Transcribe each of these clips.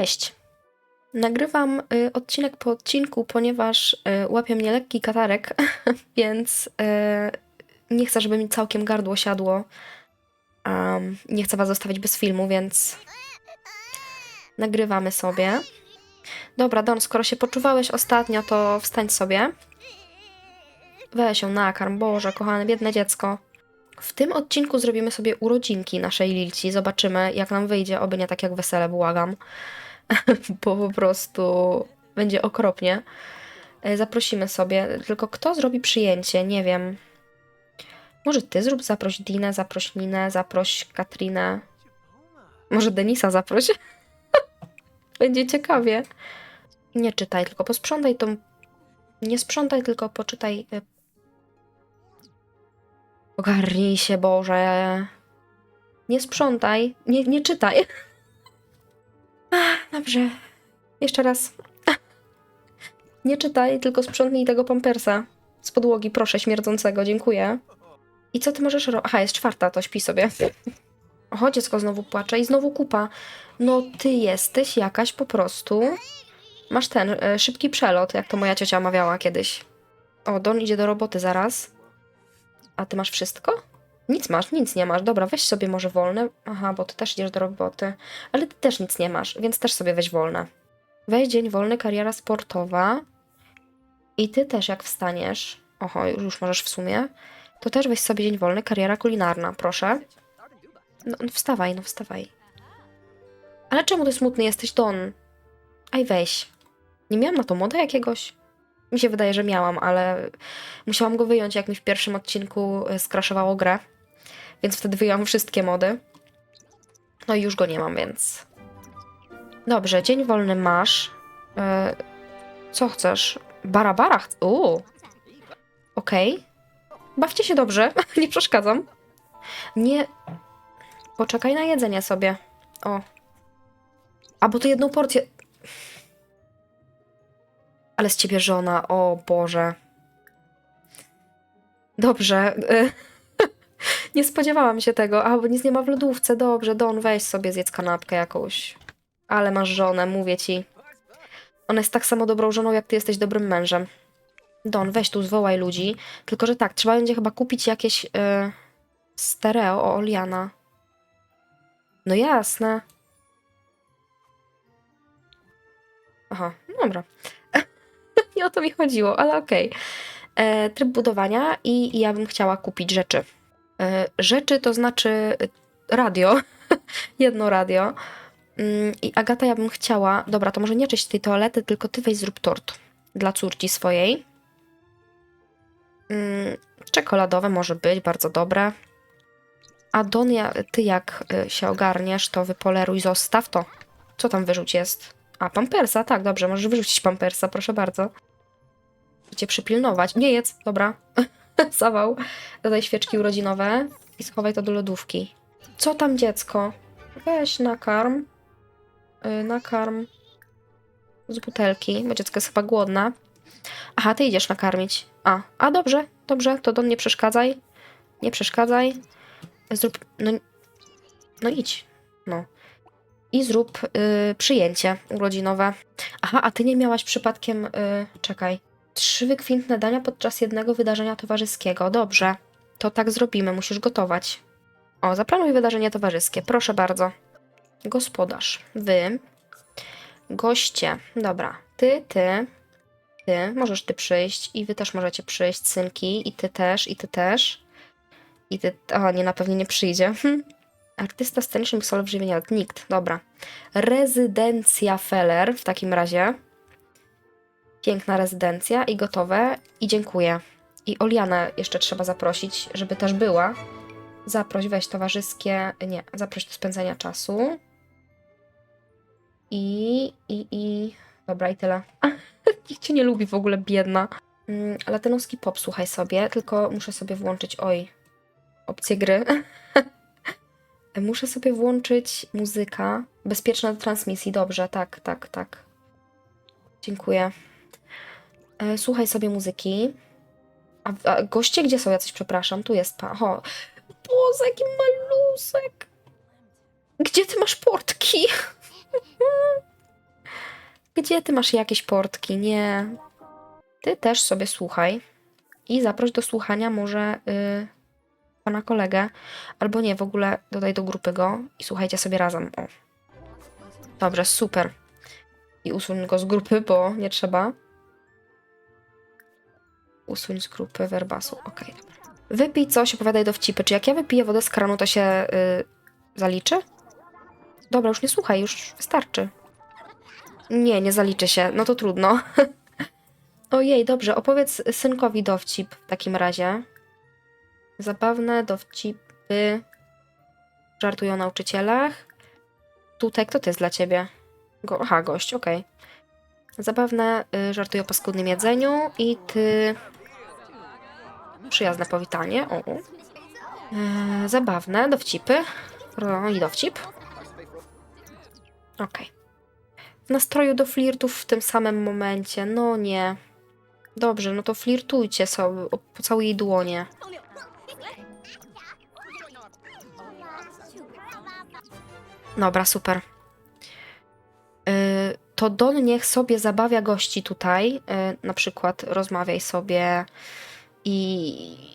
Cześć! Nagrywam y, odcinek po odcinku, ponieważ y, łapie mnie lekki katarek, więc y, nie chcę, żeby mi całkiem gardło siadło. Um, nie chcę was zostawić bez filmu, więc nagrywamy sobie. Dobra, Don, skoro się poczuwałeś ostatnio, to wstań sobie. Weź się nakarm, Boże, kochane, biedne dziecko. W tym odcinku zrobimy sobie urodzinki naszej Lilci. Zobaczymy, jak nam wyjdzie, oby nie tak jak wesele, błagam. Bo po prostu będzie okropnie. E, Zaprosimy sobie, tylko kto zrobi przyjęcie? Nie wiem. Może ty zrób, zaproś Dinę, zaproś Ninę, zaproś Katrinę. Może Denisa zaproś. będzie ciekawie. Nie czytaj, tylko posprzątaj tą... Nie sprzątaj, tylko poczytaj e, Ogarnij się, Boże. Nie sprzątaj, nie, nie czytaj. Ach, Dobrze. Jeszcze raz. Nie czytaj, tylko sprzątnij tego pampersa z podłogi, proszę, śmierdzącego, dziękuję. I co ty możesz robić? Aha, jest czwarta, to śpi sobie. O, dziecko znowu płacze i znowu kupa. No ty jesteś jakaś po prostu... Masz ten, e, szybki przelot, jak to moja ciocia mawiała kiedyś. O, Don idzie do roboty zaraz. A ty masz wszystko? Nic masz, nic nie masz. Dobra, weź sobie może wolne. Aha, bo ty też idziesz do roboty. Ale ty też nic nie masz, więc też sobie weź wolne. Weź dzień wolny, kariera sportowa. I ty też jak wstaniesz. Oho, już, już możesz w sumie. To też weź sobie dzień wolny, kariera kulinarna, proszę. No, no wstawaj, no wstawaj. Ale czemu ty smutny jesteś, Don? Aj weź. Nie miałam na to moda jakiegoś? Mi się wydaje, że miałam, ale musiałam go wyjąć, jak mi w pierwszym odcinku y, skraszowało grę. Więc wtedy wyjąłam wszystkie mody. No i już go nie mam, więc. Dobrze, dzień wolny masz. E, co chcesz? Barabara chc... Uuu. Okej. Bawcie się dobrze, nie przeszkadzam. Nie. Poczekaj na jedzenie sobie. O. A bo to jedną porcję. Ale z ciebie żona, o Boże. Dobrze. Nie spodziewałam się tego. A, bo nic nie ma w lodówce. Dobrze, Don, weź sobie zjedz kanapkę jakąś. Ale masz żonę, mówię ci. Ona jest tak samo dobrą żoną, jak ty jesteś dobrym mężem. Don, weź tu, zwołaj ludzi. Tylko, że tak, trzeba będzie chyba kupić jakieś y, stereo o Oliana. No jasne. Aha, no dobra. Nie o to mi chodziło, ale okej. E, Tryb budowania i, i ja bym chciała kupić rzeczy. E, rzeczy to znaczy e, radio. Jedno radio. Mm, I Agata, ja bym chciała. Dobra, to może nie czyść tej toalety, tylko ty weź zrób tort dla córki swojej. Mm, Czekoladowe może być, bardzo dobre. A Donia, ty jak y, się ogarniesz, to wypoleruj, zostaw to. Co tam wyrzuć jest? A, pampersa, tak, dobrze, możesz wyrzucić pampersa, proszę bardzo. Cię przypilnować. Nie jedz, dobra. Zawał. Dodaj świeczki urodzinowe i schowaj to do lodówki. Co tam dziecko? Weź nakarm. Yy, nakarm. Z butelki, bo dziecko jest chyba głodne. Aha, ty idziesz nakarmić. A, a dobrze, dobrze, to do mnie przeszkadzaj. Nie przeszkadzaj. Zrób. No, no idź. No. I zrób y, przyjęcie urodzinowe. Aha, a ty nie miałaś przypadkiem. Y, czekaj. Trzy wykwintne dania podczas jednego wydarzenia towarzyskiego. Dobrze. To tak zrobimy, musisz gotować. O, zaplanuj wydarzenie towarzyskie, proszę bardzo. Gospodarz, wy, goście. Dobra, ty, ty, ty, możesz ty przyjść i wy też możecie przyjść, synki, i ty też, i ty też. I ty, o nie, na pewno nie przyjdzie. Artysta sceniczny i solo żywienia, nikt, dobra. Rezydencja Feller w takim razie. Piękna rezydencja i gotowe. I dziękuję. I Olianę jeszcze trzeba zaprosić, żeby też była. Zaproś, weź towarzyskie. Nie, zaproś do spędzania czasu. I, i, i. Dobra, i tyle. Nikt cię nie lubi w ogóle, biedna. Mm, Latynoski pop, słuchaj sobie, tylko muszę sobie włączyć. Oj, opcje gry. muszę sobie włączyć muzyka. Bezpieczna do transmisji, dobrze, tak, tak, tak. Dziękuję. E, Słuchaj sobie muzyki. A, a goście gdzie są jacyś, przepraszam? Tu jest pan. O, Boże, jaki malusek. Gdzie ty masz portki? Gdzie ty masz jakieś portki? Nie. Ty też sobie słuchaj. I zaproś do słuchania może y, pana kolegę. Albo nie, w ogóle dodaj do grupy go i słuchajcie sobie razem. O. Dobrze, super. I usuń go z grupy, bo nie trzeba. Usuń z grupy werbasu. Okej, dobra. Wypij coś, opowiadaj dowcipy. Czy jak ja wypiję wodę z kranu, to się y, zaliczy? Dobra, już nie słuchaj, już wystarczy. Nie, nie zaliczy się. No to trudno. Ojej, dobrze, opowiedz synkowi dowcip w takim razie. Zabawne dowcipy żartują o nauczycielach. Tutaj, kto to jest dla ciebie? Go, aha, gość, okej. Zabawne y, żartują o paskudnym jedzeniu i ty... Przyjazne powitanie. O. E, zabawne dowcipy. No i dowcip. Okej. W nastroju do flirtów w tym samym momencie. No nie. Dobrze, no to flirtujcie sobie. o- Pocałuj jej dłonie. Dobra, super. Y, To Don niech sobie zabawia gości tutaj. y, Na przykład rozmawiaj sobie i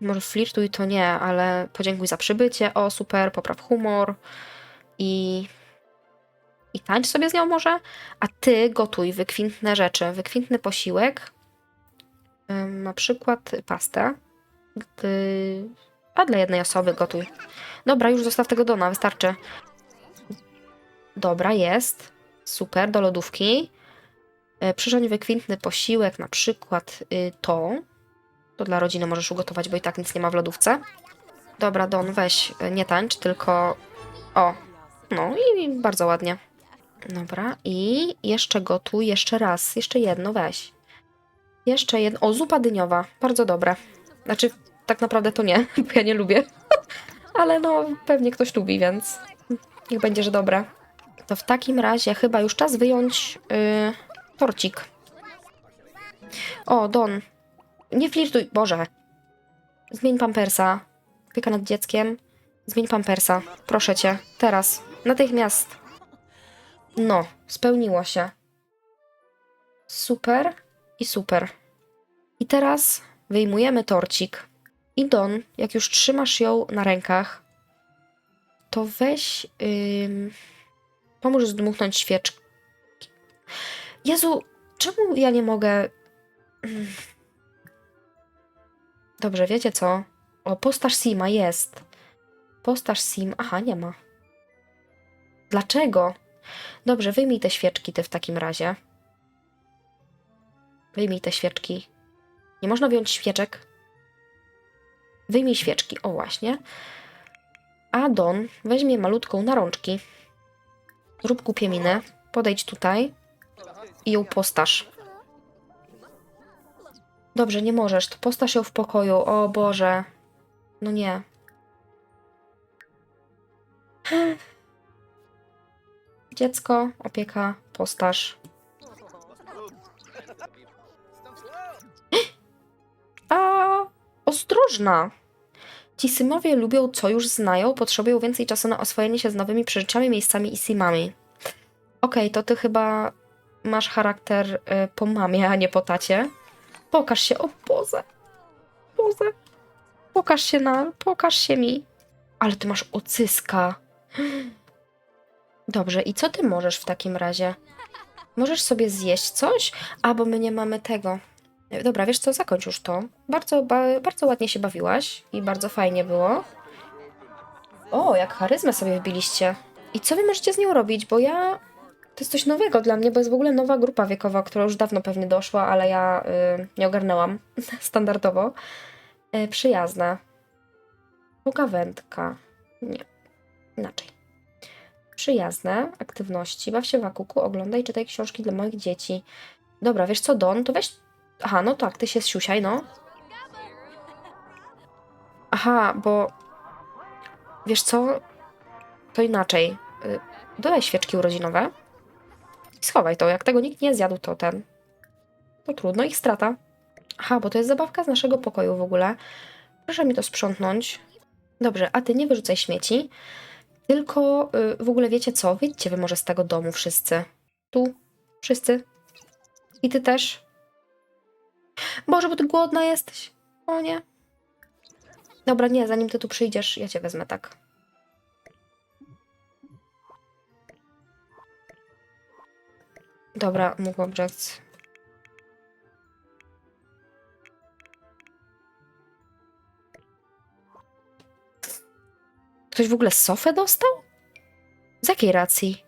może flirtuj to nie, ale podziękuj za przybycie. O, super, popraw humor i i tańcz sobie z nią może, a ty gotuj wykwintne rzeczy, wykwintny posiłek, na przykład pastę, a dla jednej osoby gotuj. Dobra, już zostaw tego dona, wystarczy. Dobra, jest. Super, do lodówki. E, Przyrządź wykwintny posiłek, na przykład y, to. To dla rodziny możesz ugotować, bo i tak nic nie ma w lodówce. Dobra, Don, weź, y, nie tańcz, tylko... O, no i bardzo ładnie. Dobra, i jeszcze gotuj, jeszcze raz, jeszcze jedno, weź. Jeszcze jedno, o, zupa dyniowa, bardzo dobre. Znaczy, tak naprawdę to nie, bo ja nie lubię. Ale no, pewnie ktoś lubi, więc niech będzie, że dobre. To w takim razie chyba już czas wyjąć yy, torcik. O, Don, nie flirtuj, Boże. Zmień pampersa. Opieka nad dzieckiem. Zmień pampersa, proszę cię, teraz, natychmiast. No, spełniło się. Super i super. I teraz wyjmujemy torcik. I Don, jak już trzymasz ją na rękach, to weź. Ym, pomóż zdmuchnąć świeczki. Jezu, czemu ja nie mogę. Dobrze, wiecie co? O, postaż Sima jest. Postaż Sim. Aha, nie ma. Dlaczego? Dobrze, wyjmij te świeczki ty w takim razie. Wyjmij te świeczki. Nie można wyjąć świeczek. Wyjmij świeczki, o właśnie. A Don weźmie malutką na rączki. Zrób głupie minę. Podejdź tutaj i ją postaż. Dobrze, nie możesz. To postaż ją w pokoju. O Boże. No nie. Dziecko, opieka, postaż. A, ostrożna! Ci symowie lubią, co już znają, potrzebują więcej czasu na oswojenie się z nowymi przeżyciami, miejscami i simami. Okej, to ty chyba masz charakter y, po mamie, a nie po tacie. Pokaż się, o Boże. Boże. Pokaż się na, pokaż się mi. Ale ty masz ocyska. Dobrze, i co ty możesz w takim razie? Możesz sobie zjeść coś? A, bo my nie mamy tego. Dobra, wiesz co, zakończ już to. Bardzo, ba, bardzo ładnie się bawiłaś i bardzo fajnie było. O, jak charyzmę sobie wbiliście. I co wy możecie z nią robić? Bo ja... To jest coś nowego dla mnie, bo jest w ogóle nowa grupa wiekowa, która już dawno pewnie doszła, ale ja y, nie ogarnęłam standardowo. Y, przyjazna. Pogawędka. Nie. Inaczej przyjazne aktywności, baw się w akuku, oglądaj, czytaj książki dla moich dzieci. Dobra, wiesz co, Don, to weź... Aha, no tak, ty się siusiaj, no. Aha, bo... Wiesz co, to inaczej. Y, Dodaj świeczki urodzinowe schowaj to. Jak tego nikt nie zjadł, to ten... To trudno, ich strata. Aha, bo to jest zabawka z naszego pokoju w ogóle. Proszę mi to sprzątnąć. Dobrze, a ty nie wyrzucaj śmieci. Tylko y, w ogóle wiecie co? Wyjdźcie wy może z tego domu wszyscy. Tu. Wszyscy. I ty też. Boże, bo ty głodna jesteś. O nie. Dobra, nie, zanim ty tu przyjdziesz, ja cię wezmę tak. Dobra, mógł object. Ktoś w ogóle sofę dostał? Z jakiej racji?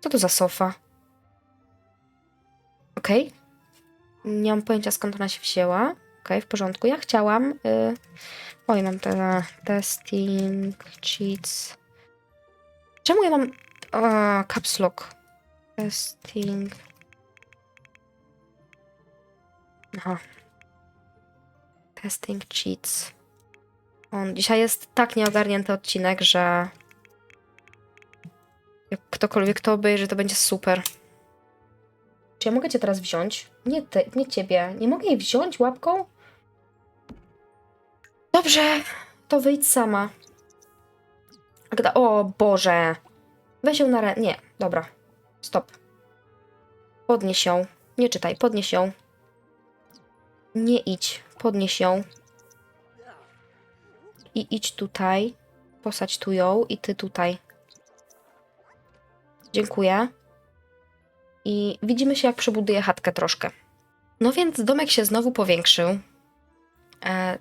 Co to za sofa? Okej. Nie mam pojęcia skąd ona się wzięła. Okej, w porządku. Ja chciałam. Y... Oj, mam te testing, cheats. Czemu ja mam. O, caps lock. Testing. Aha. Testing cheats. On dzisiaj jest tak nieogarnięty odcinek, że jak ktokolwiek to obejrzy, to będzie super. Czy ja mogę cię teraz wziąć? Nie ty, nie ciebie. Nie mogę jej wziąć łapką? Dobrze, to wyjdź sama. Agda, o Boże. Weź ją na rę... Nie, dobra. Stop. Podnieś ją. Nie czytaj, podnieś ją. Nie idź, podnieś ją. I idź tutaj. Posadź tu ją i ty tutaj. Dziękuję. I widzimy się, jak przebuduję chatkę troszkę. No więc domek się znowu powiększył. E,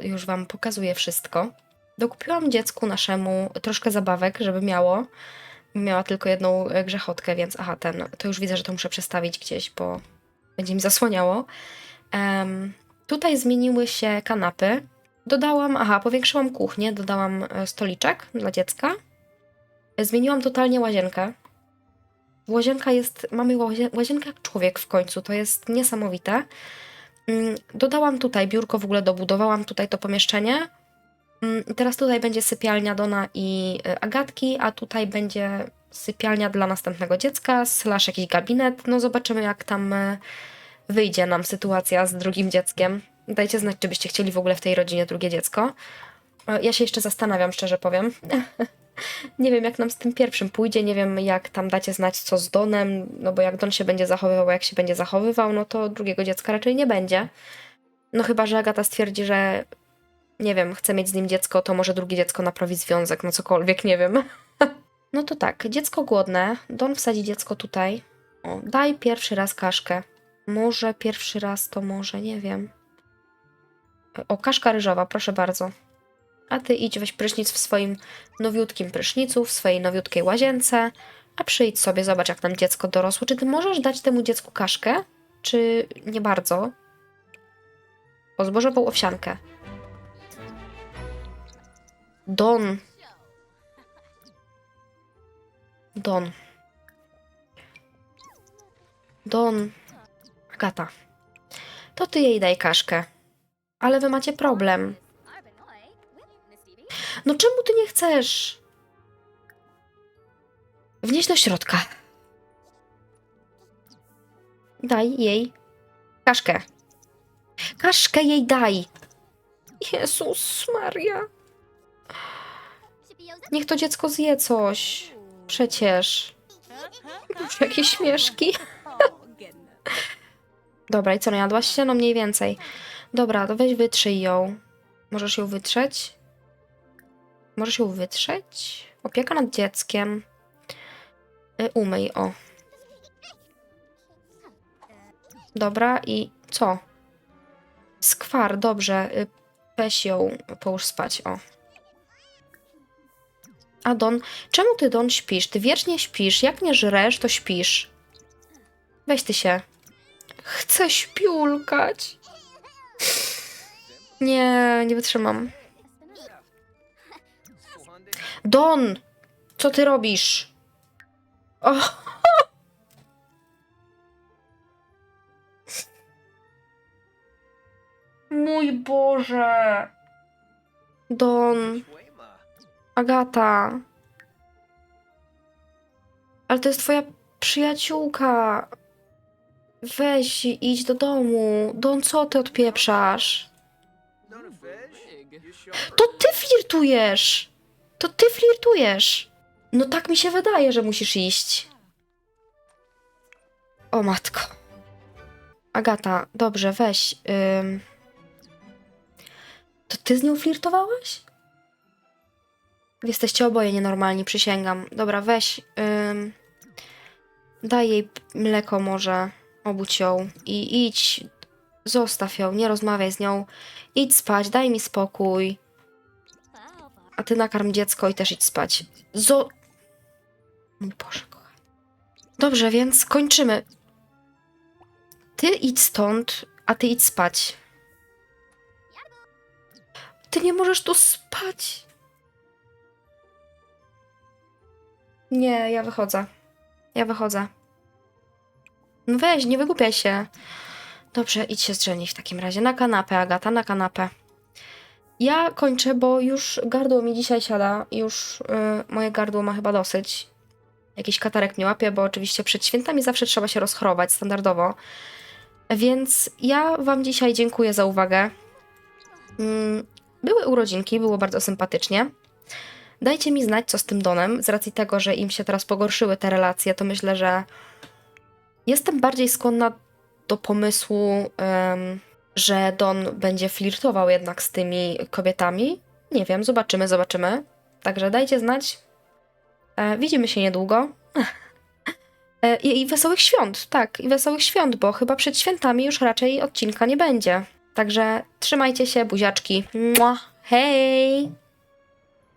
już wam pokazuję wszystko. Dokupiłam dziecku naszemu troszkę zabawek, żeby miało. Miała tylko jedną e, grzechotkę, więc aha, ten, to już widzę, że to muszę przestawić gdzieś, bo będzie mi zasłaniało. Em, tutaj zmieniły się kanapy. Dodałam, aha, powiększyłam kuchnię, dodałam e, stoliczek dla dziecka. Zmieniłam totalnie łazienkę. Łazienka jest, mamy łazie- łazienkę jak człowiek w końcu, to jest niesamowite. Mm, Dodałam tutaj biurko, w ogóle dobudowałam tutaj to pomieszczenie. Mm, Teraz tutaj będzie sypialnia Dona i y, Agatki, a tutaj będzie sypialnia dla następnego dziecka, slash jakiś gabinet. No zobaczymy jak tam y, wyjdzie nam sytuacja z drugim dzieckiem. Dajcie znać, czy byście chcieli w ogóle w tej rodzinie drugie dziecko. Y, Ja się jeszcze zastanawiam, szczerze powiem. nie wiem, jak nam z tym pierwszym pójdzie, nie wiem, jak tam dacie znać, co z Donem, no bo jak Don się będzie zachowywał, jak się będzie zachowywał, no to drugiego dziecka raczej nie będzie. No chyba, że Agata stwierdzi, że nie wiem, chce mieć z nim dziecko, to może drugie dziecko naprawi związek, no cokolwiek, nie wiem. no to tak, dziecko głodne, Don wsadzi dziecko tutaj. O, daj pierwszy raz kaszkę. Może pierwszy raz to może, nie wiem. O, kaszka ryżowa, proszę bardzo. A ty idź weź prysznic w swoim nowiutkim prysznicu, w swojej nowiutkiej łazience, a przyjdź sobie, zobacz jak nam dziecko dorosło. Czy ty możesz dać temu dziecku kaszkę, czy nie bardzo? O zbożową owsiankę. Don. Don. Don. Agata. To ty jej daj kaszkę. Ale wy macie problem. No czemu ty nie chcesz? Wnieś do środka. Daj jej kaszkę. Kaszkę jej daj. Jezus Maria. Niech to dziecko zje coś. Przecież. Już jakieś śmieszki. Dobra, i co, najadłaś się? No mniej więcej. Dobra, to weź wytrzyj ją. Możesz ją wytrzeć? Możesz ją wytrzeć? Opieka nad dzieckiem. Y, Umyj, o. Dobra, i co? Skwar, dobrze. y, Weź ją, połóż spać, o. A Don, czemu ty Don śpisz? Ty wiecznie śpisz. Jak nie żresz, to śpisz. Weź ty się. Chcę śpiulkać. Nie, nie wytrzymam. Don! Co ty robisz? O! Mój Boże! Don, Agata. Ale to jest twoja przyjaciółka. Weź, idź do domu. Don, co ty odpieprzasz? To ty flirtujesz! To ty flirtujesz! No tak mi się wydaje, że musisz iść. O matko. Agata, dobrze, weź. Ym... To ty z nią flirtowałaś? Jesteście oboje nienormalni, przysięgam. Dobra, weź. Ym... Daj jej mleko może. Obudź ją i idź. Zostaw ją, nie rozmawiaj z nią. Idź spać, daj mi spokój. A ty nakarm dziecko i też idź spać. Zo... Mój Boże, kochany. Dobrze, więc kończymy. Ty idź stąd, a ty idź spać. Ty nie możesz tu spać. Nie, ja wychodzę. Ja wychodzę. No weź, nie wygłupiaj się. Dobrze, idź się zdrzemnij w takim razie. Na kanapę, Agata, na kanapę. Ja kończę, bo już gardło mi dzisiaj siada. Już y, moje gardło ma chyba dosyć. Jakiś katarek mnie łapie, bo oczywiście przed świętami zawsze trzeba się rozchorować standardowo. Więc ja Wam dzisiaj dziękuję za uwagę. Mm, Były urodzinki, było bardzo sympatycznie. Dajcie mi znać, co z tym Donem. Z racji tego, że im się teraz pogorszyły te relacje, to myślę, że jestem bardziej skłonna do pomysłu, em, że Don będzie flirtował jednak z tymi kobietami. Nie wiem, zobaczymy, zobaczymy. Także dajcie znać. E, widzimy się niedługo. E, I, I wesołych świąt, tak, i wesołych świąt, bo chyba przed świętami już raczej odcinka nie będzie. Także trzymajcie się, buziaczki. Mua. Hej!